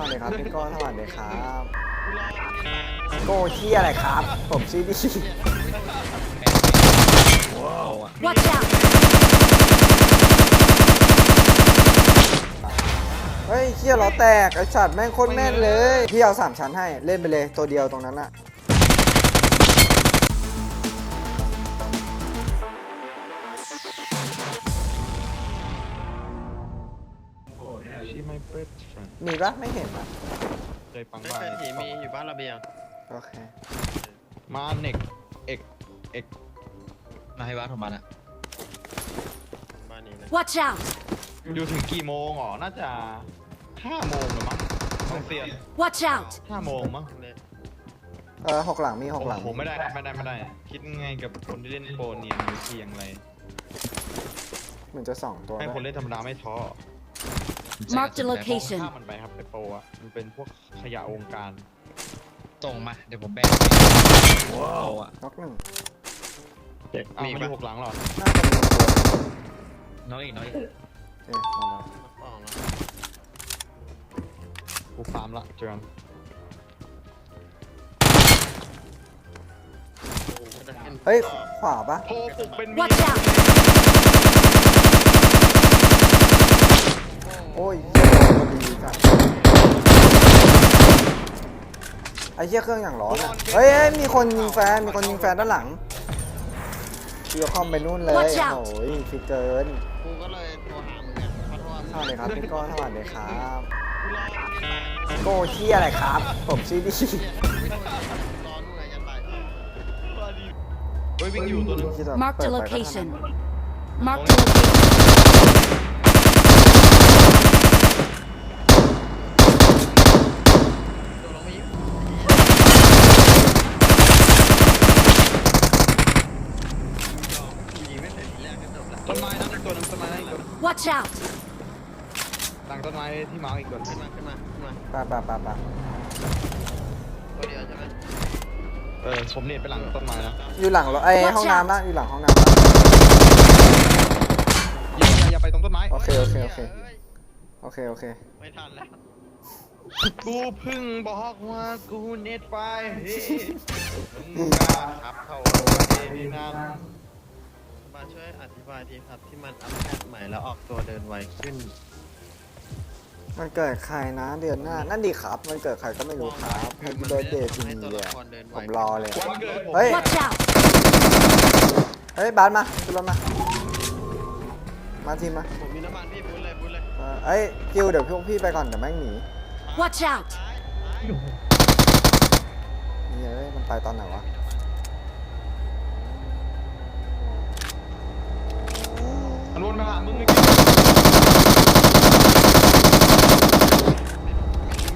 วัสดีครับพี่โก้สวัสดีครับโก้เฮียอะไรครับ ผมชื่อดี Watch out! เฮ้ยเฮียล้อแตกไอสัตว์แม่งโคตรแม่นเลย พี่เอาสามชั้นให้เล่นไปเลยตัวเดียวตรงนั้นอะ ชีไม่เปิดฟังมีปะไม่เห็นปะเคยฟังไม่บ้างใช่ผีมีอยู่บ้านระเบียงโอเคมาเน็กเอกเอกมาให้วัดของมันอะบ้านนี้นะ Watch out! อยู่ถึงกี่โมงอ๋อน่าจะห้าโมงหรือมั้งต้องเซียน Watch out! ห้าโมงมั้งเนี่ยเออหกหลังมีหกหลังโอ้โหไม่ได้ครับไม่ได้ไม่ได้ คิดไงกับคนที่เล่นโปรเนียนหรือเทียงอะไร เหมือนจะสองตัวให้นะคนเล่นธรรมดาไม่ท้อ Mark the มอง location. ข้ามมันไปครับไอโปรอะมันเป็นพวกขยะวงการส่งมา เดี๋ยวผมแบ่งว้าวอะน็อกหนึ่งอ้าวมันอยู่หกหลังเหรอน่าจะมีตัวน้อยอีกน้อยอีกเอ๊ะมาแล้วสองแล้วกูฟาร์มละเจอกันโอ้โหจะห็นเฮ้ยขวาปะโทรปลุกเป็นเมี Watch ย out! โอ้ยเฮียโดนดีจัดไอ้เหี้ยเครื่องอย่างร้อนอะเฮ้ยเฮ้ยมีคนยิงแฟน มีคนยิงแฟนด้านหลังเดี๋ยวคอมไปนู่นเลย Watch out โอ้ยฟิกเกินกูก็เลยโทรหามึงไงเพราะว่าสวัสดีครับพี่โก้สวัสดีครับกูรอโก้เฮียอะไรครับ ผมชื่อดีไม่โทรรอนู่นไงยันบ่ายสามเฮ้ยวิ่งอยู่ตัวนึง Mark the location. Mark the location. โดนลงมาอีกยิงไม่เสร็จทีแรกก็จบแล้ว ต้นไม้นะอีกตัวนึงต้นไม้นะอีกตัวนึง Watch out! หลังต้นไม้ที่มาร์กอีกตัวนึขึ้นงมาขึ้นมาขึ้นมาปะปะปะปะตัวเดียวใช่ไหมเออผมเน็ตไปหลังต้นไม้นะอยู่หลังรถไอ้ Watch ห้อง out น้ำละอยู่หลังห้องน้ำละอย่าอย่าอย่าไปตรงต้นไม้โอเคโอเคโอเค ฮ้ยโอเคโอเคไม่ทันแล้ว กูเพึ่งบอกว่ากูเน็ตไฟมึงกล้าขับเข้าประเทศนั้น มาช่วยอธิบายทีครับที่มันอัปเดตใหม่แล้วออกตัวเดินไวขึ้นมันเกิดใครนะเดือนหน้า นั่นดีครับ มันเกิดใครก็ไม่รู้ครับ Happy Birthday to ให้ me ตัวเลละยครเดินไวผมรอเลย วันเกิดผมเฮ้ย Watch out! เฮ้ยบาสมาขึ้นรถมา มาทีมมาผมมีน้ำมันพี่บุญเลยบุญเลยเออเอ้ยกิวเดี๋ยวพวกพี่ไปก่อนเดี๋ยวแม่งหนี Watch out! นี่เอ้ยมันไปตอนไหนวะ มันวนมาหามึงไอ้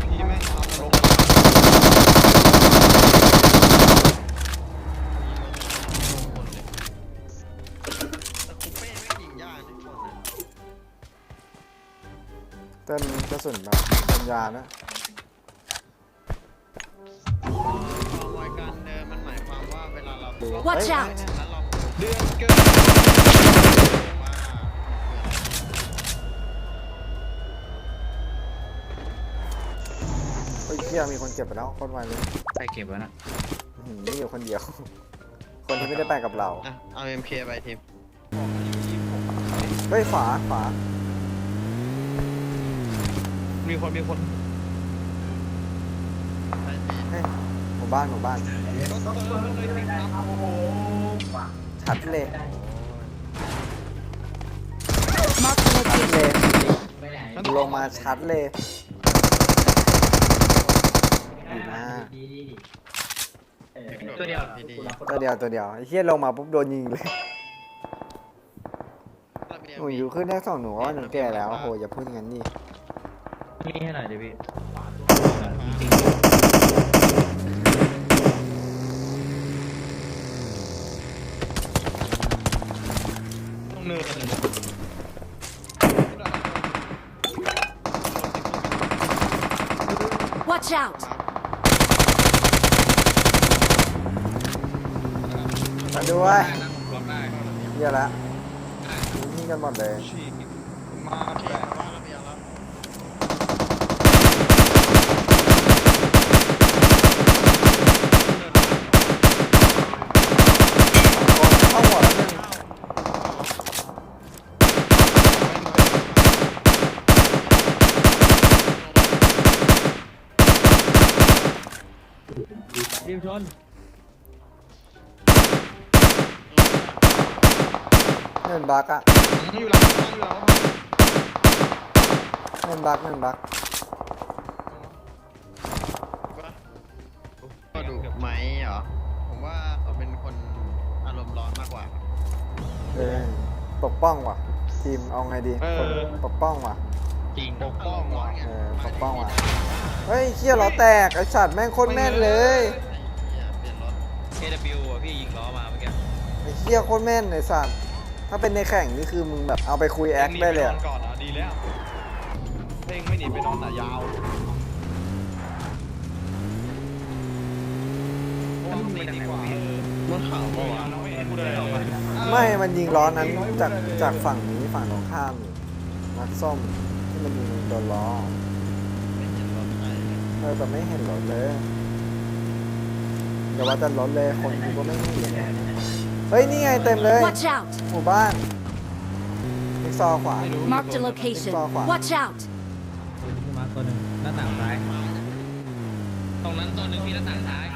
พี่แม่งทำลงแต่คุปเป้ไม่ยิงยากทุกคนนะเติมกระสุนแบบเติมยานะความไวการเดินมันหมายความว่าเวลาเราดู Watch เฮ้ย out แล้วเราเดือนเกิน ว่า ยเฮียมีคนเจ็บไปแล้วโคนไวเลยใครเก็บไว้นะอื้อหือนี่อยู่คนเดียว คนที่ไม่ได้ไปกับเรา อะเอา MK ไปทีมเฮ้ยขวาขวามีคนมีคนไปทีเฮ้ยหมู่บ้านหมู่บ้านชัดเลย Mark the ชัด location. เลย ลงมาชัดเลย ดีมากตัวเดียวพี่ดีตัวเดียวตัวเดียวไอ้เฮียลงมาปุ๊บโดนยิงเลยระเบียงหนูอยู่ขึ้นได้สองหนูว่าหนูแก่แล้วโอ้โหอย่าพูดอย่างนั้นดินี่ให้หน่อยดิพี่ต้องเนินอะไร Watch out! มาด้วยได้ะผล้เยอะละนี่กันหมดเลยมาแเข้ล้นึ่ดวชน เงินบักอะอยู่หลังบ้านอยู่หลังบ้นเงินบักเงินบักก็ดูไหมเหรอ ผมว่าเขาเป็นคนอารมณ์ร้อนมากกว่า เออปกป้องว่ะ ทีมเอาไงดีปกป้องว่ะจริงปกป้องว่ะเออปกป้องว่ะ เฮ้ยเคี้ยล้อแตกไอสัตว์แม่งโคตรแม่นเลยเหี้ยเปลี่ยนรถเคดับบิวอะพี่ยิงล้อมาเมื่อกี้ไอเคี้ยโคตรแม่นไอสัตว์ ถ้าเป็นในแข่งนี่คือมึงแบบเอาไปคุยแอคได้เลยหนีอะปนอนก่อนอะดีแล้วเพลงไม่หนีไปนอนอะยาวต้องตีดีกว่าเออบนเขาปะวะเราไม่เห็นเลยไม่มันยิงล้อนั้นจากจากฝั่งนี้ฝั่งตรงข้ามนี่มักส้มที่มันยิงโดนล้อไม่เห็นรถใครเลยเออแต่ไม่เห็นรถเลยอย่าว่าแต่รถเลยคนกูก็ไม่เห็นเลย เฮ้ย นี่ไงเต็มเลย Watch out! หมู่บ้านจิ๊กซอว์ขวา Marked a location. Watch out! ขึ้นมาตัวหนึ่งหน้าต่างซ้ายตรงนั้นตัวหนึ่งพี่หน้าต่างซ้าย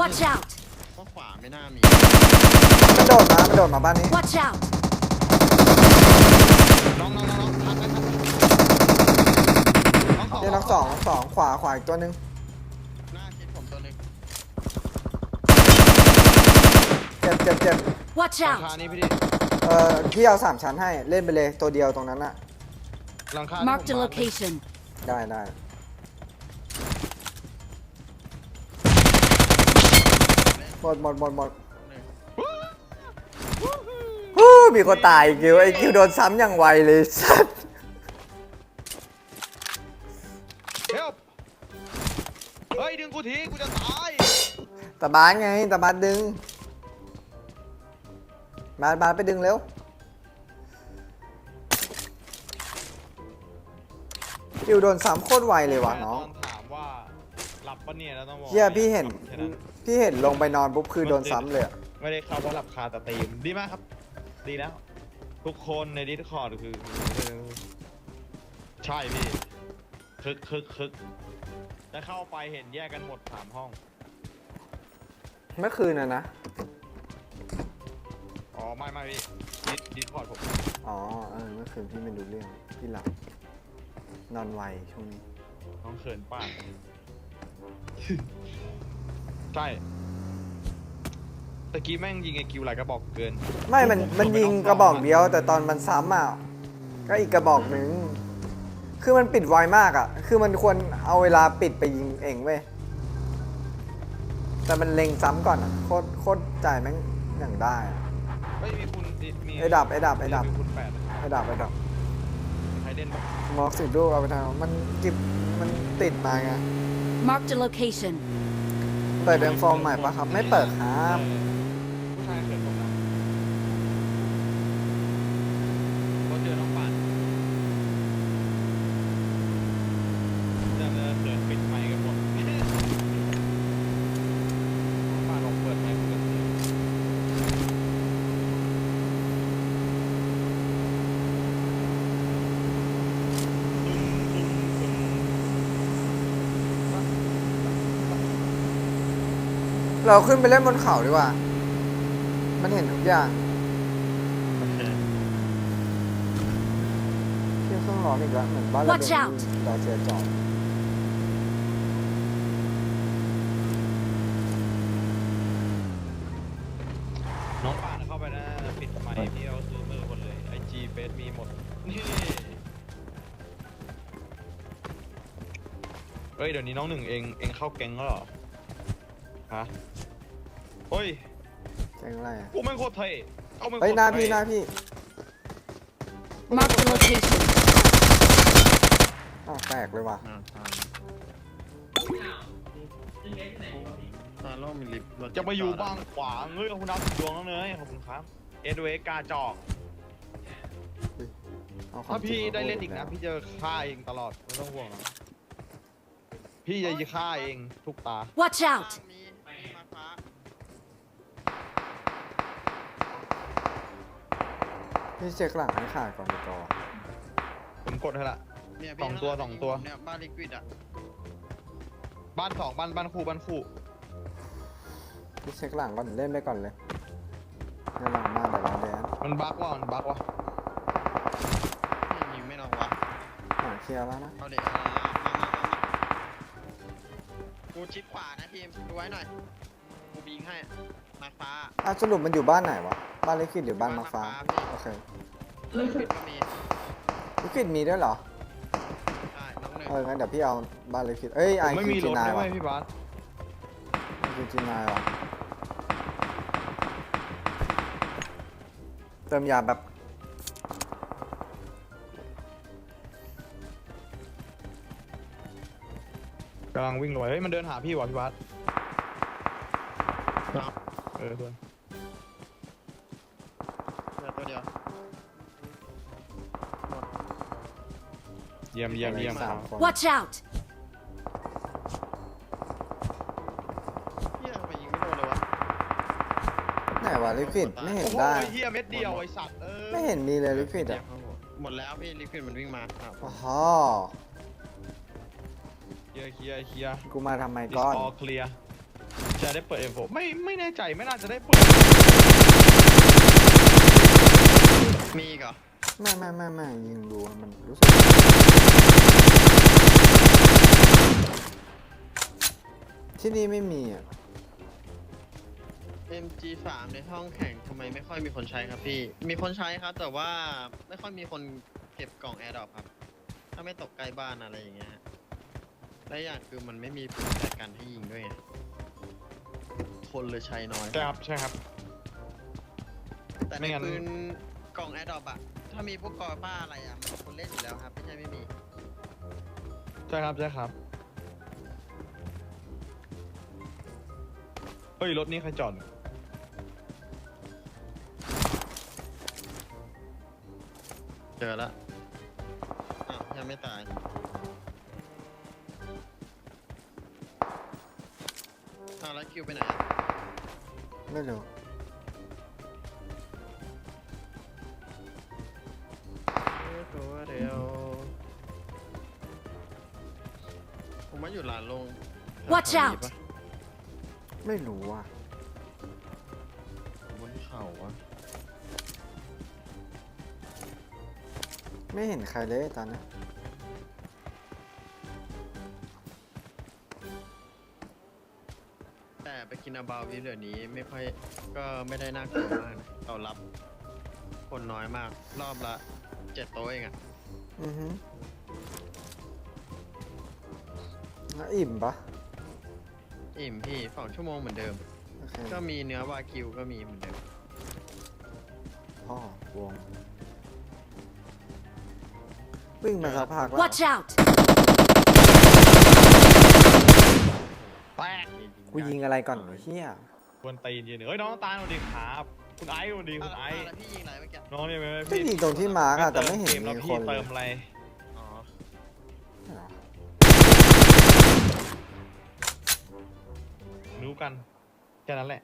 Watch out! เพราะขวาไม่น่ามี มันโดดมา มันโดดมาบ้านนี้ Watch out! น้องน้องน้องน้องพักไปพักไปน้องสองเดี๋ยวน้องสองน้องสองขวาขวาอีกตัวหนึ่ง จ็บเจ็บเจ็บ Watch หลังคา out! นี้พี่ดิเออพี่เอาสามชั้นให้เล่นไปเลยตัวเดียวตรงนั้นอะหลังคา Marked a location. ได้ได้หมดหมดหมดหมดฮู้มีคนตายอีกคิวไอ้คิวโดนซ้ำอย่างไวเลยสัสเฮลเฮ้ยดึงกูทีกูจะตายตาบานไงตาบานดึง บานบานไปดึงเร็วคิวโดนซ้ำโคตรไวเลยว่ะน้องตถามว่าหลับปะเนี่ยแล้วต้องบอกเฮียพี่เห็น แค่นั้นพี่เห็นลงไปนอนปุ๊บคือโดนซ้ำเลยอะไม่ได้เข้าเพราะหลับคาแต่ตีมดีมากครับ ดีแล้ว ทุกคนในดิสคอร์ดคือคือใช่พี่คึกคึกคึกจะเข้าไปเห็นแยกกันหมดสามห้อง เมื่อคืนนะนะ อ๋อไม่ไม่พี่ดิสดิสคอร์ดผมอ๋อเออเมื่อคืนพี่ไม่รู้เรื่องพี่หลับนอนไวช่วงนี้น้องเขินป้าใช่ตะกี้แม่งยิงไอคิวหลายกระบอกเกิน ไม่มันมันยิงกระบอกเดียว แต่ตอนมันซ้ำอะก็อีกกระบอกหนึ่งคือมันปิดไวมากอะ คือมันควรเอาเวลาปิดไปยิงเองเว้ยแต่มันเล็งซ้ำก่อนอะโคตรโคตรใจแม่งอย่างได้อะ เฮ้ยมีคุณมีไอ้ดับไอ้ดับไอ้ดับมีคุณแปดไอ้ดับไอ้ดับใครเล่นบ้างมอกสิดูเอาไปทำมันกิบมันติดมาไง Marked a location. เปิดเดมฟอร์มใหม่ปะครับ ไม่เปิดครับ ผู้ชายเขินผมนะเขาเจอน้องป่านเดินเลยเขินปิดไมค์กันหมดน้องป่านบอกเปิดไมค์เปิดเสียง เราขึ้นไปเล่นบนเขาดีกว่า มันเห็นทุกอย่างโอเคเที่ยวเครื่องร้อนอีกแล้วเหมือนบ้านเรา Watch โด out ดาวเจียจอมน้องป่านเข้าไปนะปิดไมค์พี่เอาซูมเมอร์หมดเลยไอจีเฟซมีหมดนี่เฮ้ยเดี๋ยวนี้น้องหนึ่งเองเองเข้าแก๊งแล้วเหรอ ฮะเฮ้ยแจ้งอะไรอะกูไม่งโคตรเท่เอาไม่งโคตรเฮ้ยหน้าพี่เท่หน้าพี่ Marked a location. อ้าวแตกเลยว่ะอ่าตายตาโล่มีลิฟต์รถจะมาอยู่บ้างขวางเฮ้ยขอบคุณดาวสิบดวงแล้วเนยขอบคุณครับ เอ็ดเวกาจอก เอาควาถ้ามพี่จริงมได้เล่นอีกพูนะแล้วพี่จะฆ่าเองตลอด ไม่ต้องห่วงนะพี่จะฆ่าเองทุกตา Watch out! พี่เช็คหลังให้ขาดก่อนดีกว่าผมกดให้ละ เนี่ยสองตัวสองตัว เนี่ยบ้านลิควิดอะบ้านสองบ้านบ้านคู่บ้านคู่พี่เช็คหลังก่อนเล่นไปก่อนเลยเล่นหลังมาเดี๋ยวเราแดนมันบั๊กว่ะมันบั๊กว่ะเนี่ยยิงไม่ลงวะหลังเคลียร์แล้วนะเอาเด็กมามามามากูชิดขวานะทีมดูไว้หน่อยกูบิงให้มาฟ้าอะสรุปมันอยู่บ้านไหนวะ บ้านเล็กคิดหรือบ้านมาฟ้าบ้านมาฟ้าพี่โอเคลิควิดก็มีลิควิดมีด้วยเหรอ ใช่น้องหนึ่งเอองั้นเดี๋ยวพี่เอาบ้านเล็กคิดเอ้ยไอไม่คิวมีจีรถนายได้ไหมวะพี่บาสไอคิวจีนายวะเติมยาแบบกำลังวิ่งลงไปเฮ้ยมันเดินหาพี่ว่ะพี่บาสครับเออเพื่อน ยี่ยมเยี่ยมเยี่ยมสามคน Watch out! เฮียทำไมยิงไม่โดนเลยวะไหนวะลิควิดไม่เห็นโอ้โหได้ไอ้เฮียเม็ดเดียวไอ้สัตว์เออไม่เห็นมีเลยลิควิดเดี๋ยอะวครับผมหมดแล้วพี่ลิควิดมันวิ่งมาครับอ๋อเคลียร์เคลียร์เคลียร์กูมาทำไมดิสก้อนออเคลียร์จะได้เปิดเอ็มโฟไม่ไม่แน่ใจไม่น่าจะได้เปิดมีอีกเหรอ ไม่ไม่ไม่ไม่ยิงดูมันรู้สึกที่นี่ไม่มีอะ MG3 ในห้องแข่งทำไมไม่ค่อยมีคนใช้ครับพี่ มีคนใช้ครับ แต่ว่าไม่ค่อยมีคนเก็บกล่องแอร์ดรอปครับ ถ้าไม่ตกใกล้บ้านอะไรอย่างเงี้ยฮะและอย่างคือมันไม่มีปืนแต่กันให้ยิงด้วยไงคนเลยใช้น้อย ใช่ครับ ใช่ครับ แต่ไม่ในงั้น ปืนกล่องแอร์ดรอปอะ ถ้ามีพวกกอบ้าอะไรอะมันคนเล่นอยู่แล้วครับไม่ใช่ไม่มีใช่ครับใช่ครับเฮ้ยรถนี้ใครจอดเจอแล้วอ้าวยังไม่ตาย อ้าวแล้วคิวไปไหนอะไม่รู้ อยู่หลานลง Watch แถว out นี้ปะไม่รู้อะบนเขาอะไม่เห็นใครเลยตอนนี้แต่ไปกินอาบาววิวเดี๋ยวนี้ไม่ค่อยก็ไม่ได้น่ากลัวมากนะเรารับ คนน้อยมากรอบละเจ็ดโต๊ะเองอะอือฮึ แล้วอิ่มปะอิ่มพี่สองชั่วโมงเหมือนเดิม โอเคก็มีเนื้อวากิวก็มีเหมือนเดิม พ่อวง วิ่งมาสักพักแล้ว Watch out! แตกกูยิงอะไรก่อนวะเฮียควรตีนยืนเฮ้ยน้องตาลสวัสดีครับคุณไอซ์สวัสดีอะคุณไอซ์แล้วพี่ยิงอะไรเมื่อกี้น้องเนี่ยไม่ก็ยิงตรงที่มาร์กอะแต่ไม่เห็นเกมแล้วมีพี่คนเลเติยมอะไรอ๋อรู้ กันแค่นั้นแหละ